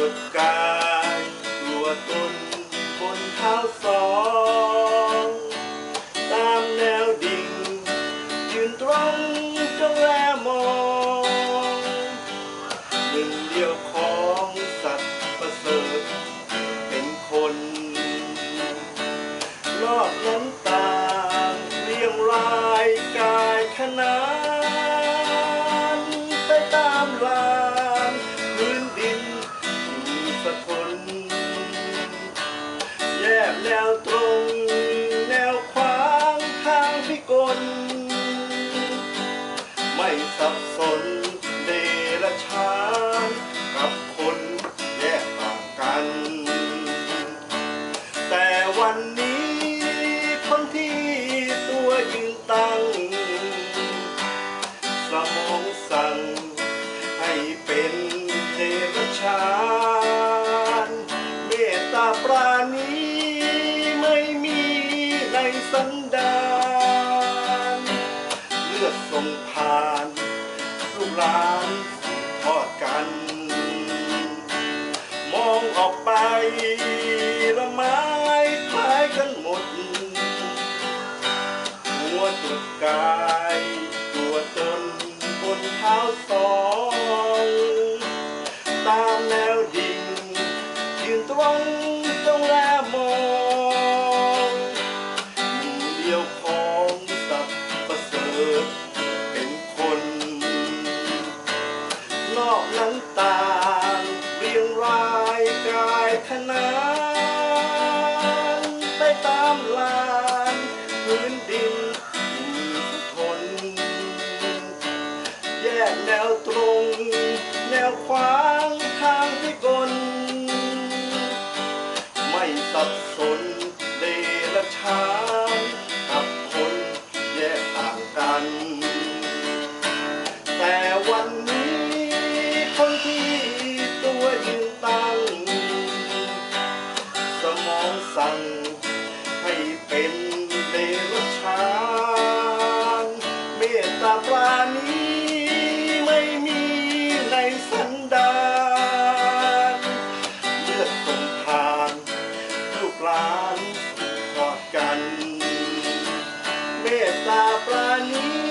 จุดกายตัวตนบนเท้าสองตามแนวดิ่ง ยืนตรงจ้องแลมองหนึ่งเดียวของสัตว์ประเสริฐเป็นคน รอบนั้น สับสนเดรัจฉานกับคนแยกต่างกัน แต่วันนี้คนที่ตัวยืนตั้ง สมองสั่งให้เป็นเดรัจฉานเมตตาปราณีไม่มีในสันดา กัน มองออกไปละไม้คล้ายกันหมด หัวจุดกายตัวตนบนเท้าสองตามแนวดิ่งยืนตรงตรงแลายกายขนานไปตามลานพื้นดินมีสุทนแยกแนวตรง แนวขวา สั่งให้เป็นเดรัจฉานเมตตาปราณีไม่มีในสันดานเลือดส่งผ่านลูกหลานสืบทอดกัน เมตตาปราณี